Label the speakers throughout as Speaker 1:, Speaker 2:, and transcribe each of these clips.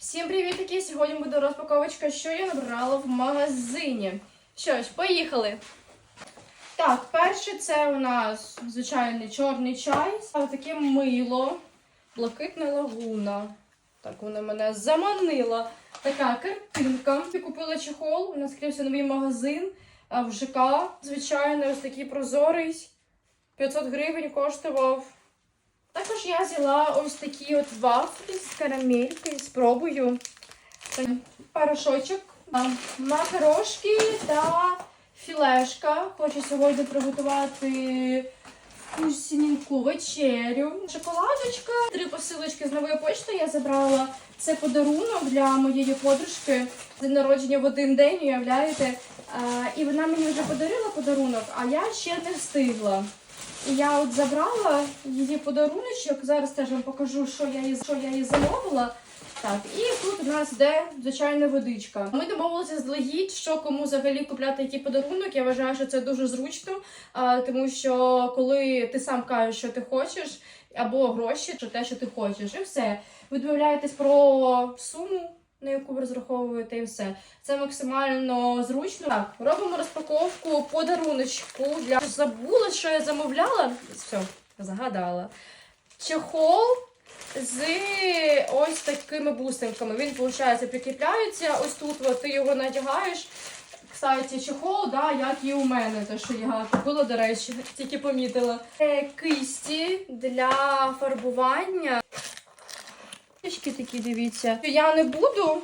Speaker 1: Всім привітки! Сьогодні буде розпаковочка, що я набрала в магазині. Що ж, поїхали. Так, перше це у нас звичайний чорний чай, а таке мило, блакитна лагуна. Так, вона мене заманила. Така картинка. Я купила чехол, у нас відкрився новий магазин в ЖК. Звичайно, ось такий прозорий. 500 гривень коштував. Також я взяла ось такі от вафлі з карамелькою, спробую. Порошочок, а, макарошки та філешка. Хочу сьогодні приготувати вкусненьку вечерю. Шоколадочка. Три посилочки з нової почти я забрала. Це подарунок для моєї подружки. День народження в один день, уявляєте? І вона мені вже подарила подарунок, а я ще не встигла. Я от забрала її подаруночок. Зараз теж вам покажу, що я їй, що я їй замовила. Так, і тут у нас йде звичайна водичка. Ми домовилися здалегідь, що кому взагалі купляти який подарунок. Я вважаю, що це дуже зручно, тому що коли ти сам кажеш, що ти хочеш, або гроші, чи те, що ти хочеш, і все. Ви домовляєтесь про суму. На яку ви розраховуєте і все. Це максимально зручно. Так, робимо розпаковку подаруночку для забула, що я замовляла. Все, загадала. Чехол з ось такими бусинками. Він, виходить, прикріпляється. Ось тут ти його надягаєш. Кстати, чехол, да, як і у мене, те, що я купила, до речі, тільки помітила. Кисті для фарбування. Книжки такі, дивіться. Я не буду.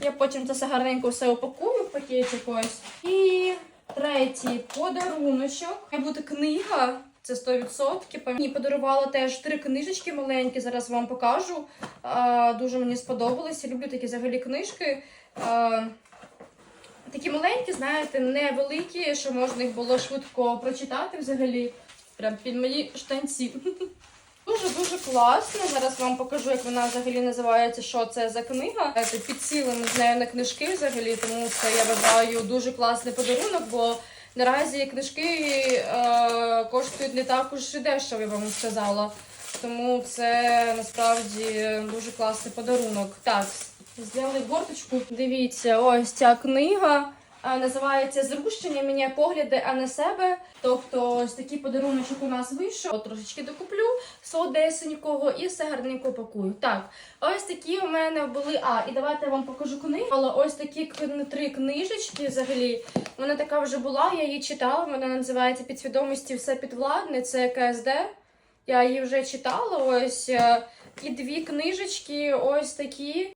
Speaker 1: Я потім це все гарненько все упакую в пакетик ось. І третій подаруночок. Має бути книга. Це 100%. Мені подарувала теж три книжечки маленькі. Зараз вам покажу. А, дуже мені сподобалися. Люблю такі взагалі книжки. А, такі маленькі, знаєте, невеликі, що можна їх було швидко прочитати взагалі. Прям під мої штанці. Дуже-дуже класно. Зараз вам покажу, як вона взагалі називається, що це за книга. Це підсілимо з нею на книжки взагалі, тому це я вважаю дуже класний подарунок, бо наразі книжки е, коштують не так уж і дешево, я вам сказала. Тому це насправді дуже класний подарунок. Так, зняли борточку. Дивіться, ось ця книга. Називається Зрушення міняє погляди, а не себе. Тобто ось такий подаруночок у нас вийшов. Трошечки докуплю солодесенького і все гарненько пакую. Так, ось такі у мене були. А, і давайте я вам покажу книгу. Але ось такі три книжечки взагалі. Вона така вже була, я її читала. Вона називається Підсвідомості все підвладне. Це КСД. Я її вже читала. Ось. е, І дві книжечки, ось такі.